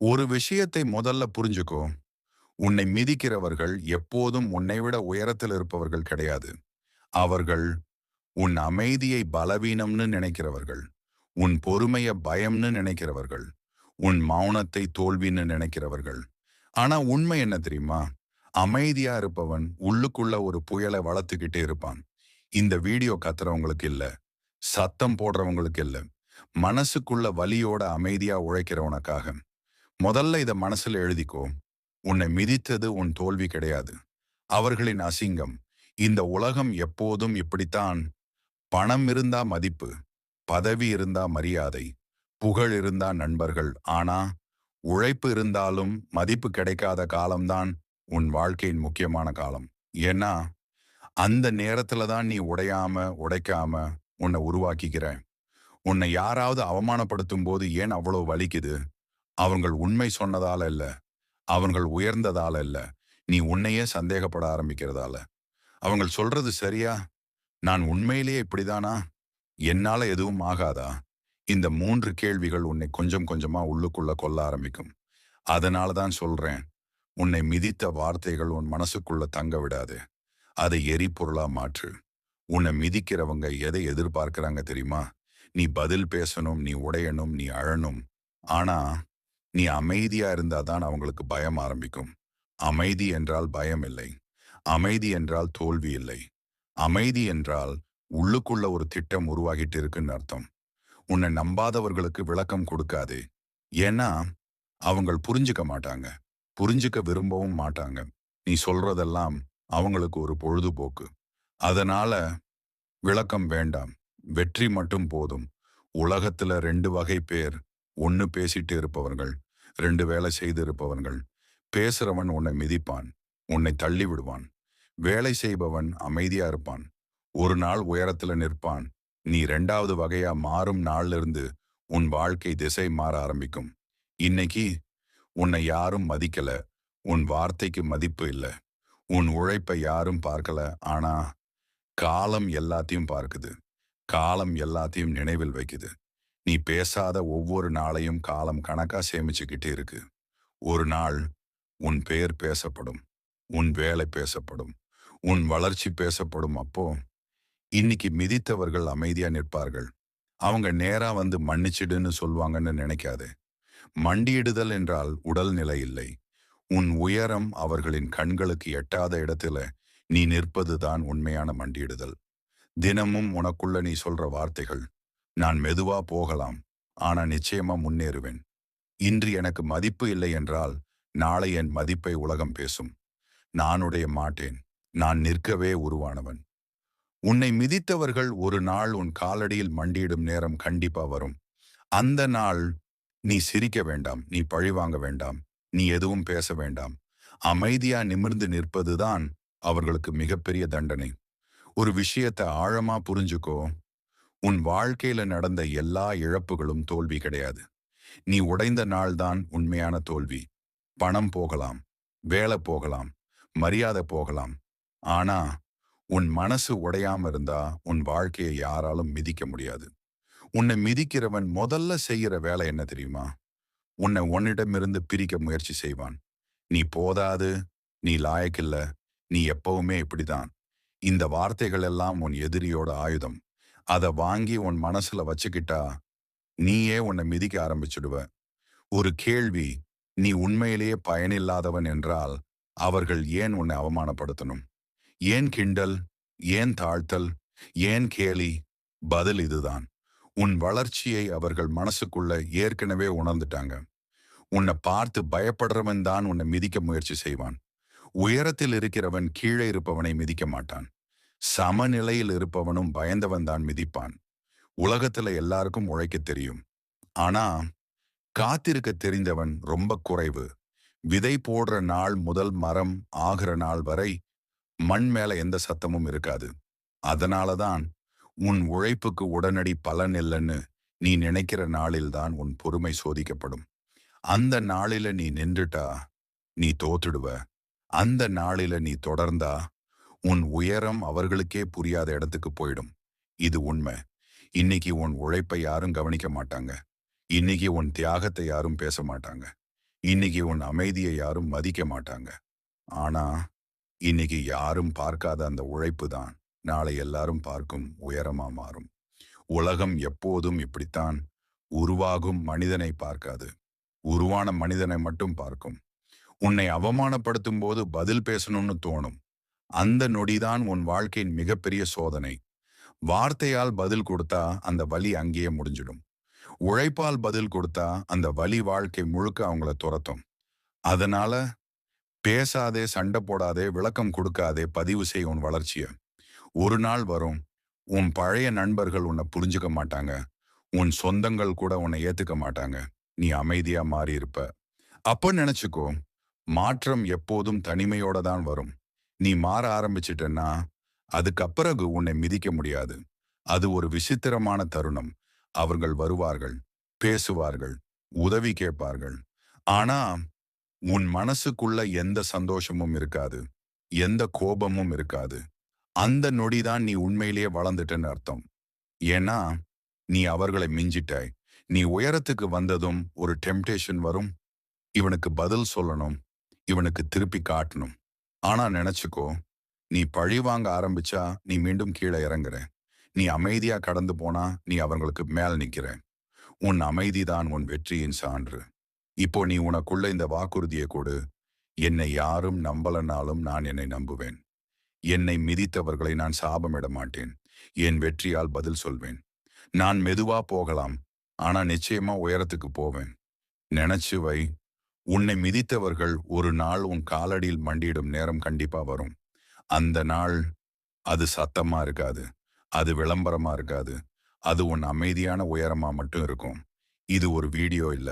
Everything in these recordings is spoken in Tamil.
ஒரு விஷயத்தை முதல்ல புரிஞ்சுக்கோ. உன்னை மிதிக்கிறவர்கள் எப்போதும் உன்னை விட உயரத்தில் இருப்பவர்கள் கிடையாது. அவர்கள் உன் அமைதியை பலவீனம்னு நினைக்கிறவர்கள் உன் பொறுமைய பயம்னு நினைக்கிறவர்கள் உன் மௌனத்தை தோல்வின்னு நினைக்கிறவர்கள். ஆனா உண்மை என்ன தெரியுமா? அமைதியா இருப்பவன் உள்ளுக்குள்ள ஒரு புயலை வளர்த்துக்கிட்டே இருப்பான். இந்த வீடியோ கத்துறவங்களுக்கு இல்ல சத்தம் போடுறவங்களுக்கு இல்ல. மனசுக்குள்ள வலியோட அமைதியா உழைக்கிறவனுக்காக. முதல்ல இதை மனசுல எழுதிக்கோ. உன்னை மிதித்தது உன் தோல்வி கிடையாது. அவர்களின் அசிங்கம். இந்த உலகம் எப்போதும் இப்படித்தான். பணம் இருந்தா மதிப்பு பதவி இருந்தா மரியாதை புகழ் இருந்தா நண்பர்கள். ஆனா உழைப்பு இருந்தாலும் மதிப்பு கிடைக்காத காலம்தான் உன் வாழ்க்கையின் முக்கியமான காலம். ஏன்னா அந்த நேரத்துல தான் நீ உடையாம உடைக்காம உன்னை உருவாக்கிக்கிற. உன்னை யாராவது அவமானப்படுத்தும் போது ஏன் அவ்வளவு வலிக்குது? அவங்கள் உண்மை சொன்னதால இல்ல. அவங்கள் உயர்ந்ததால இல்ல. நீ உன்னையே சந்தேகப்பட ஆரம்பிக்கிறதால. அவங்கள் சொல்றது சரியா? நான் உண்மையிலேயே இப்படிதானா? என்னால எதுவும் ஆகாதா? இந்த மூன்று கேள்விகள் உன்னை கொஞ்சம் கொஞ்சமா உள்ளுக்குள்ள கொல்ல ஆரம்பிக்கும். அதனால தான் சொல்றேன். உன்னை மிதித்த வார்த்தைகள் உன் மனசுக்குள்ள தங்க விடாது. அதை எரிபொருளா மாற்று. உன்னை மிதிக்கிறவங்க எதை எதிர்பார்க்கிறாங்க தெரியுமா? நீ பதில் பேசணும் நீ உடையணும் நீ அழணும். ஆனா நீ அமைதியா இருந்தாதான் அவங்களுக்கு பயம் ஆரம்பிக்கும். அமைதி என்றால் பயம் இல்லை. அமைதி என்றால் தோல்வி இல்லை. அமைதி என்றால் உள்ளுக்குள்ள ஒரு திட்டம் உருவாகிட்டு இருக்குன்னு அர்த்தம். உன்னை நம்பாதவர்களுக்கு விளக்கம் கொடுக்காதே. ஏன்னா அவங்கள் புரிஞ்சுக்க மாட்டாங்க. புரிஞ்சுக்க விரும்பவும் மாட்டாங்க. நீ சொல்றதெல்லாம் அவங்களுக்கு ஒரு பொழுதுபோக்கு. அதனால விளக்கம் வேண்டாம். வெற்றி மட்டும் போதும். உலகத்துல ரெண்டு வகை பேர் ஒன்னு பேசிட்டு இருப்பவர்கள் ரெண்டு வேலை செய்து இருப்பவர்கள். பேசுறவன் உன்னை மிதிப்பான் உன்னை தள்ளி விடுவான். வேலை செய்பவன் அமைதியா இருப்பான். ஒரு நாள் உயரத்துல நிற்பான். நீ ரெண்டாவது வகையா மாறும் நாள்ல இருந்து உன் வாழ்க்கை திசை மாற ஆரம்பிக்கும். இன்னைக்கு உன்னை யாரும் மதிக்கல உன் வார்த்தைக்கு மதிப்பு இல்ல உன் உழைப்பை யாரும் பார்க்கல ஆனா காலம் எல்லாத்தையும் பார்க்குது. காலம் எல்லாத்தையும் நினைவில் வைக்குது. நீ பேசாத ஒவ்வொரு நாளையும் காலம் கணக்கா சேமிச்சுக்கிட்டு இருக்கு. ஒரு நாள் உன் பெயர் பேசப்படும் உன் வேலை பேசப்படும் உன் வளர்ச்சி பேசப்படும். அப்போ இன்னைக்கு மிதித்தவர்கள் அமைதியா நிற்பார்கள். அவங்க நேரா வந்து மன்னிச்சிடுன்னு சொல்லுவாங்கன்னு நினைக்காதே. மண்டியிடுதல் என்றால் உடல் நிலை இல்லை. உன் உயரம் அவர்களின் கண்களுக்கு எட்டாத இடத்துல நீ நிற்பதுதான் உண்மையான மண்டியிடுதல். தினமும் உனக்குள்ள நீ சொல்ற வார்த்தைகள் நான் மெதுவா போகலாம். ஆனா நிச்சயமா முன்னேறுவேன். இன்று எனக்கு மதிப்பு இல்லை என்றால் நாளை என் மதிப்பை உலகம் பேசும். நானுடைய மாட்டேன். நான் நிற்கவே உருவானவன். உன்னை மிதித்தவர்கள் ஒரு நாள் உன் காலடியில் மண்டியிடும் நேரம் கண்டிப்பா வரும். அந்த நாள் நீ சிரிக்க வேண்டாம். நீ பழிவாங்க வேண்டாம். நீ எதுவும் பேச வேண்டாம். அமைதியா நிமிர்ந்து நிற்பதுதான் அவர்களுக்கு மிகப்பெரிய தண்டனை. ஒரு விஷயத்தை ஆழமா புரிஞ்சுக்கோ. உன் வாழ்க்கையில நடந்த எல்லா இழப்புகளும் தோல்வி கிடையாது. நீ உடைந்த நாள்தான் உண்மையான தோல்வி. பணம் போகலாம் வேலை போகலாம் மரியாதை போகலாம். ஆனா உன் மனசு உடையாம இருந்தா உன் வாழ்க்கையை யாராலும் மிதிக்க முடியாது. உன்னை மிதிக்கிறவன் முதல்ல செய்யற வேலை என்ன தெரியுமா? உன்னை உன்னிடமிருந்து பிரிக்க முயற்சி செய்வான். நீ போதாது நீ லாயக்கில்ல நீ எப்பவுமே இப்படிதான் இந்த வார்த்தைகள் எல்லாம் உன் எதிரியோட ஆயுதம். அதை வாங்கி உன் மனசுல வச்சுக்கிட்டா நீயே உன்னை மிதிக்க ஆரம்பிச்சுடுவ. ஒரு கேள்வி நீ உண்மையிலேயே பயனில்லாதவன் என்றால் அவர்கள் ஏன் உன்னை அவமானப்படுத்தணும்? ஏன் கிண்டல்? ஏன் தாழ்த்தல்? ஏன் கேலி? பதில் இதுதான். உன் வளர்ச்சியை அவர்கள் மனசுக்குள்ள ஏற்கனவே உணர்ந்துட்டாங்க. உன்னை பார்த்து பயப்படுறவன் தான் உன்னை மிதிக்க முயற்சி செய்வான். உயரத்தில் இருக்கிறவன் கீழே இருப்பவனை மிதிக்க மாட்டான். சமநிலையில் இருப்பவனும் பயந்தவன் தான் மிதிப்பான். உலகத்துல எல்லாருக்கும் உழைக்க தெரியும். ஆனா காத்திருக்க தெரிந்தவன் ரொம்ப குறைவு. விதை போடுற நாள் முதல் மரம் ஆகிற நாள் வரை மண் மேல எந்த சத்தமும் இருக்காது. அதனாலதான் உன் உழைப்புக்கு உடனடி பலன் இல்லைன்னு நீ நினைக்கிற நாளில்தான் உன் பொறுமை சோதிக்கப்படும். அந்த நாளில நீ நின்றுட்டா நீ தோத்துடுவ. அந்த நாளில நீ தொடர்ந்தா உன் உயரம் அவர்களுக்கே புரியாத இடத்துக்கு போயிடும். இது உண்மை. இன்னைக்கு உன் உழைப்பை யாரும் கவனிக்க மாட்டாங்க. இன்னைக்கு உன் தியாகத்தை யாரும் பேச மாட்டாங்க. இன்னைக்கு உன் அமைதியை யாரும் மதிக்க மாட்டாங்க. ஆனா இன்னைக்கு யாரும் பார்க்காத அந்த உழைப்பு தான் நாளை எல்லாரும் பார்க்கும் உயரமா மாறும். உலகம் எப்போதும் இப்படித்தான். உருவாகும் மனிதனை பார்க்காது. உருவான மனிதனை மட்டும் பார்க்கும். உன்னை அவமானப்படுத்தும் போது பதில் பேசணும்னு தோணும். அந்த நொடிதான் உன் வாழ்க்கையின் மிகப்பெரிய சோதனை. வார்த்தையால் பதில் கொடுத்தா அந்த வலி அங்கேயே முடிஞ்சிடும். உழைப்பால் பதில் கொடுத்தா அந்த வலி வாழ்க்கை முழுக்க அவங்கள துரத்தும். அதனால பேசாதே சண்டை போடாதே விளக்கம் கொடுக்காதே பதிவு செய் உன் வளர்ச்சிய. ஒரு நாள் வரும் உன் பழைய நண்பர்கள் உன்னை புரிஞ்சுக்க மாட்டாங்க. உன் சொந்தங்கள் கூட உன்னை ஏத்துக்க மாட்டாங்க. நீ அமைதியா மாறி இருப்ப அப்ப நினைச்சுக்கோ மாற்றம் எப்போதும் தனிமையோட தான் வரும். நீ மாற ஆரம்பிச்சிட்டன்னா அதுக்கப்பிறகு உன்னை மிதிக்க முடியாது. அது ஒரு விசித்திரமான தருணம். அவர்கள் வருவார்கள் பேசுவார்கள் உதவி கேட்பார்கள். ஆனா உன் மனசுக்குள்ள எந்த சந்தோஷமும் இருக்காது. எந்த கோபமும் இருக்காது. அந்த நொடிதான் நீ உண்மையிலேயே வளர்ந்துட்டேன்னு அர்த்தம். ஏன்னா நீ அவர்களை மிஞ்சிட்டாய். நீ உயரத்துக்கு வந்ததும் ஒரு டெம்டேஷன் வரும். இவனுக்கு பதில் சொல்லணும். இவனுக்கு திருப்பி காட்டணும். ஆனா நினைச்சுக்கோ நீ பழி வாங்க ஆரம்பிச்சா நீ மீண்டும் கீழே இறங்குற. நீ அமைதியா கடந்து போனா நீ அவங்களுக்கு மேல் நிக்கிற. உன் அமைதிதான் உன் வெற்றியின் சான்று. இப்போ நீ உனக்குள்ள இந்த வாக்குறுதியை கொடு. என்னை யாரும் நம்பலனாலும் நான் என்னை நம்புவேன். என்னை மிதித்தவர்களை நான் சாபமிட மாட்டேன். என் வெற்றியால் பதில் சொல்வேன். நான் மெதுவா போகலாம். ஆனா நிச்சயமா உயரத்துக்கு போவேன். நினைச்சு வை உன்னை மிதித்தவர்கள் ஒரு நாள் உன் காலடியில் மண்டியிடும் நேரம் கண்டிப்பா வரும். அந்த நாள் அது சத்தமா இருக்காது. அது விளம்பரமா இருக்காது. அது உன் அமைதியான உயரமா மட்டும் இருக்கும். இது ஒரு வீடியோ இல்ல.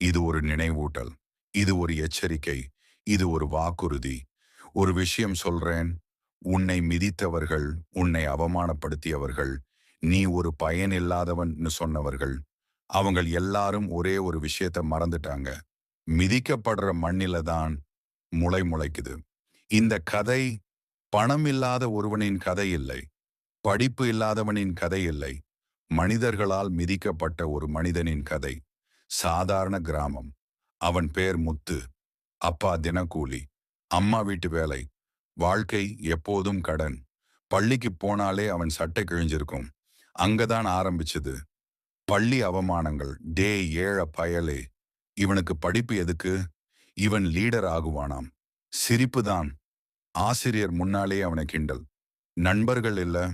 இது ஒரு நினைவூட்டல். இது ஒரு எச்சரிக்கை. இது ஒரு வாக்குறுதி. ஒரு விஷயம் சொல்றேன். உன்னை மிதித்தவர்கள் உன்னை அவமானப்படுத்தியவர்கள் நீ ஒரு பயன் இல்லாதவன் சொன்னவர்கள். அவங்கள் எல்லாரும் ஒரே ஒரு விஷயத்த மறந்துட்டாங்க. மிதிக்கப்படுற மண்ணில தான் முளை முளைக்குது. இந்த கதை பணம் இல்லாத ஒருவனின் கதை இல்லை. படிப்பு இல்லாதவனின் கதை இல்லை. மனிதர்களால் மிதிக்கப்பட்ட ஒரு மனிதனின் கதை. சாதாரண கிராமம். அவன் பேர் முத்து. அப்பா தினக்கூலி. அம்மா வீட்டு வேலை. வாழ்க்கை எப்போதும் கடன். பள்ளிக்கு போனாலே அவன் சட்டை கிழிஞ்சிருக்கும். அங்கதான் ஆரம்பிச்சது. பள்ளி அவமானங்கள். டே ஏழ பயலே. இவனுக்கு படிப்பு எதுக்கு? இவன் லீடர் ஆகுவானாம். சிரிப்புதான் ஆசிரியர் முன்னாலே அவனை கிண்டல். நண்பர்கள் இல்ல.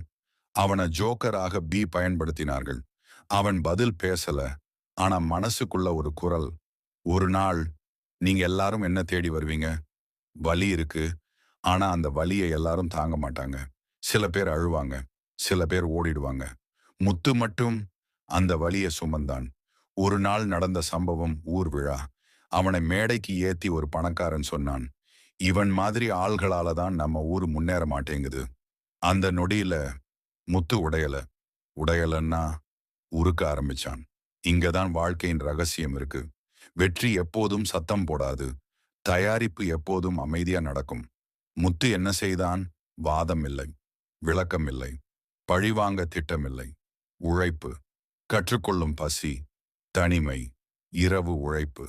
அவனை ஜோக்கராக பி பயன்படுத்தினார்கள். அவன் பதில் பேசல. ஆனா மனசுக்குள்ள ஒரு குரல். ஒரு நாள் நீங்க எல்லாரும் என்ன தேடி வருவீங்க? வலி இருக்கு. ஆனா அந்த வலியை எல்லாரும் தாங்க மாட்டாங்க. சில பேர் அழுவாங்க. சில பேர் ஓடிடுவாங்க. முத்து மட்டும் அந்த வலியை சுமந்தான். ஒரு நாள் நடந்த சம்பவம் ஊர் விழா. அவனை மேடைக்கு ஏத்தி ஒரு பணக்காரன் சொன்னான். இவன் மாதிரி ஆள்களால தான் நம்ம ஊர் முன்னேற மாட்டேங்குது. அந்த நொடியில முத்து உடையல. உடையலன்னா உருக்க ஆரம்பிச்சான். இங்கதான் வாழ்க்கையின் ரகசியம் இருக்கு. வெற்றி எப்போதும் சத்தம் போடாது. தயாரிப்பு எப்போதும் அமைதியா நடக்கும். முத்து என்ன செய்தான்? வாதம் இல்லை. விளக்கம் இல்லை. பழிவாங்க திட்டமில்லை. உழைப்பு. கற்றுக்கொள்ளும் பசி. தனிமை இரவு உழைப்பு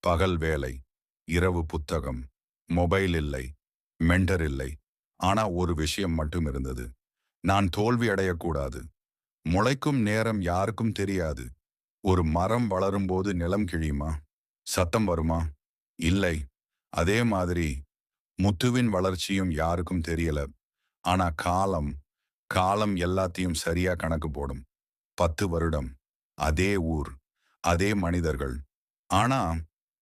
பகல் வேலை இரவு புத்தகம் மொபைல் இல்லை மெண்டர் இல்லை. ஆனா ஒரு விஷயம் மட்டும் இருந்தது. நான் தோல்வி அடையக்கூடாது. முளைக்கும் நேரம் யாருக்கும் தெரியாது. ஒரு மரம் வளரும்போது நிலம் கிழியுமா? சத்தம் வருமா? இல்லை. அதே மாதிரி முத்துவின் வளர்ச்சியும் யாருக்கும் தெரியல. ஆனா காலம் காலம் எல்லாத்தையும் சரியா கணக்கு போடும். பத்து வருடம் அதே ஊர். அதே மனிதர்கள். ஆனா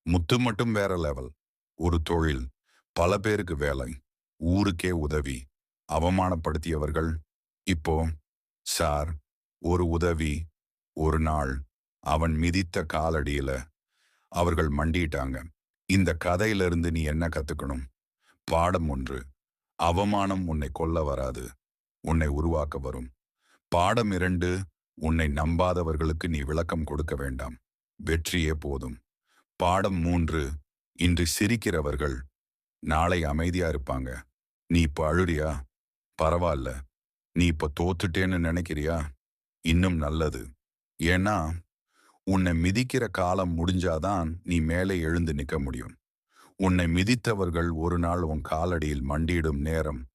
முத்து மட்டும் வேற லெவல். ஒரு தொழில் பல பேருக்கு வேலை ஊருக்கே உதவி அவமானப்படுத்தியவர்கள். இப்போ சார் ஒரு உதவி ஒரு நாள் அவன் மிதித்த காலடியில அவர்கள் மண்டிட்டாங்க. இந்த கதையிலிருந்து நீ என்ன கத்துக்கணும்? பாடம் ஒன்று அவமானம் உன்னை கொல்ல வராது உன்னை உருவாக்க வரும். பாடம் இரண்டு உன்னை நம்பாதவர்களுக்கு நீ விளக்கம் கொடுக்க வேண்டாம். வெற்றியே போதும். பாடம் மூன்று இன்று சிரிக்கிறவர்கள் நாளை அமைதியா இருப்பாங்க. நீ இப்ப அழுறியா? பரவாயில்ல நீ இப்ப தோத்துட்டேன்னு நினைக்கிறியா? இன்னும் நல்லது. ஏன்னா உன்னை மிதிக்கிற காலம் முடிஞ்சாதான் நீ மேலே எழுந்து நிற்க முடியும். உன்னை மிதித்தவர்கள் ஒரு நாள் உன் காலடியில் மண்டியிடும் நேரம்.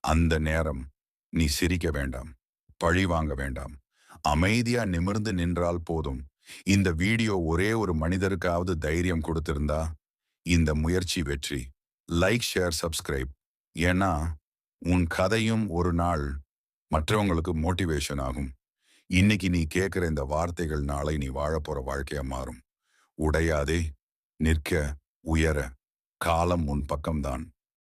அந்த நேரம் நீ சிரிக்க வேண்டாம். பழி வாங்க வேண்டாம். அமைதியா நிமிர்ந்து நின்றால் போதும். இந்த வீடியோ ஒரே ஒரு மனிதருக்காவது தைரியம் கொடுத்திருந்தா இந்த முயற்சி வெற்றி. லைக் ஷேர் சப்ஸ்கிரைப் ஏன்னா உன் கதையும் ஒரு நாள் மற்றவங்களுக்கு மோட்டிவேஷன் ஆகும். இன்னைக்கு நீ கேட்கிற இந்த வார்த்தைகள் நாளை நீ வாழப்போற வாழ்க்கையா மாறும். உடையாதே நிற்க உயர. காலம் உன் பக்கம்தான்.